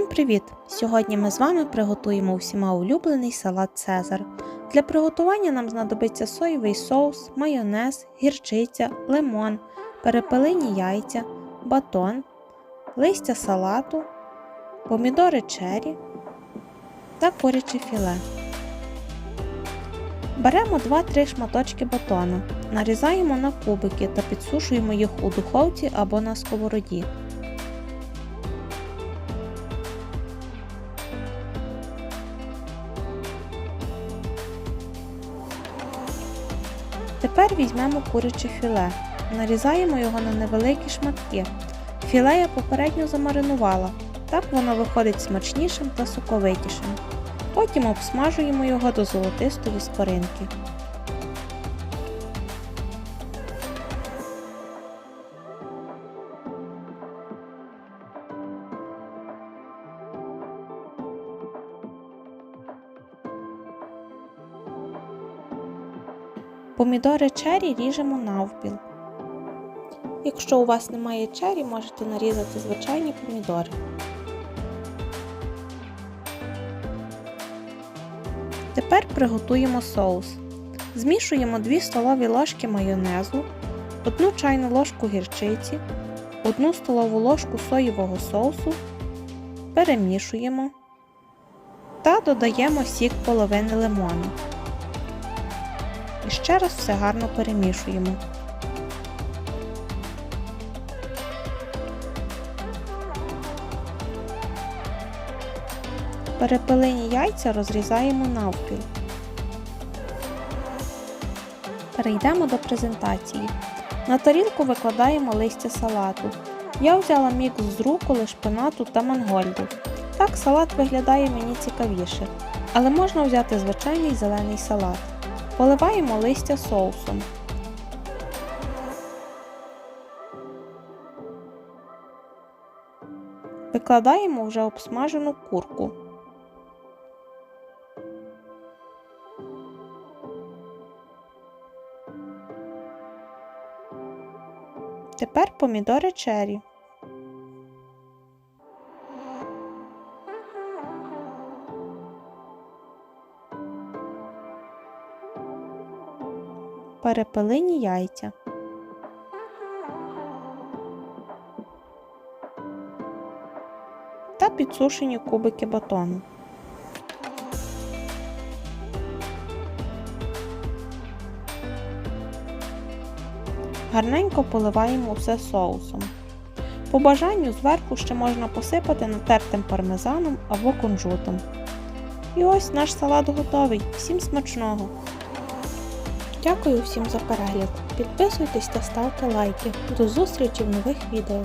привіт! Сьогодні ми з вами приготуємо усіма улюблений салат Цезар. Для приготування нам знадобиться соєвий соус, майонез, гірчиця, лимон, перепелині яйця, батон, листя салату, помідори чері та куряче філе. Беремо 2-3 шматочки батону, нарізаємо на кубики та підсушуємо їх у духовці або на сковороді. Тепер візьмемо куряче філе, нарізаємо його на невеликі шматки. Філе я попередньо замаринувала, так воно виходить смачнішим та соковитішим. Потім обсмажуємо його до золотистої скоринки. Помідори чері ріжемо навпіл. Якщо у вас немає чері, можете нарізати звичайні помідори. Тепер приготуємо соус. Змішуємо 2 столові ложки майонезу, 1 чайну ложку гірчиці, 1 столову ложку соєвого соусу, перемішуємо та додаємо сік половини лимону. І ще раз все гарно перемішуємо. Перепелині яйця розрізаємо навпіл. Перейдемо до презентації. На тарілку викладаємо листя салату. Я взяла мікс з руколи, шпинату та мангольду. Так салат виглядає мені цікавіше, але можна взяти звичайний зелений салат. Поливаємо листя соусом. Викладаємо вже обсмажену курку. Тепер помідори чері. Перепелині яйця. Та підсушені кубики батону. Гарненько поливаємо все соусом. По бажанню зверху ще можна посипати натертим пармезаном або кунжутом. І ось наш салат готовий. Всім смачного! Дякую всім за перегляд. Підписуйтесь та ставте лайки. До зустрічі в нових відео.